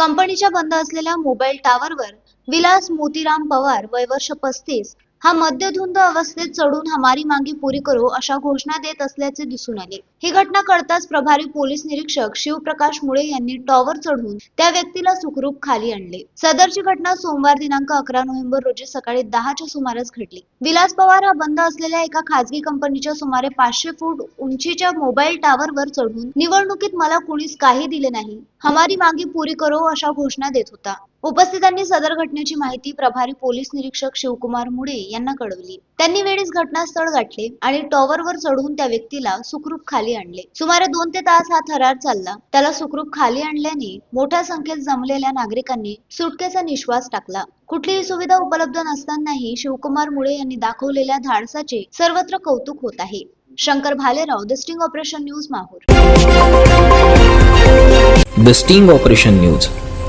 कंपनीच्या बंद असलेल्या मोबाईल टॉवरवर विलास मोतीराम पवार वय वर्ष पस्तीस हा मद्यधुंद अवस्थेत चढून हमारी मांगी पुरी करो अशा घोषणा देत असल्याचे दिसून आले. ही घटना कळताच प्रभारी पोलीस निरीक्षक शिवप्रकाश मुळे यांनी टॉवर चढून त्या व्यक्तीला सुखरूप खाली आणले. सदरची घटना सोमवार दिनांक अकरा नोव्हेंबर रोजी सकाळी दहाच्या सुमारास घडली. विलास पवार हा बंद असलेल्या एका खासगी कंपनीच्या सुमारे पाचशे फूट उंचीच्या मोबाईल टावरवर चढून निवडणुकीत मला कुणीच काही दिले नाही. हमारी मांगी पुरी करो अशा घोषणा देत होता. उपस्थितांनी सदर घटनेची माहिती प्रभारी पोलीस निरीक्षक शिवकुमार मुळे यांना कळवली. त्यांनी वेळीच घटनास्थळ गाठले आणि टॉवरवर चढून त्या व्यक्तीला सुखरूप खाली आणले. सुमारे दोन ते तास हा थरार चालला. त्याला सुखरूप खाली आणल्याने मोठ्या संख्येत जमलेल्या नागरिकांनी सुटकेचा निश्वास टाकला. कुठलीही सुविधा उपलब्ध नसतानाही शिवकुमार मुळे यांनी दाखवलेल्या धाडसाचे सर्वत्र कौतुक होत आहे. Shankar Bhalerao the sting operation news Mahur. The sting operation news.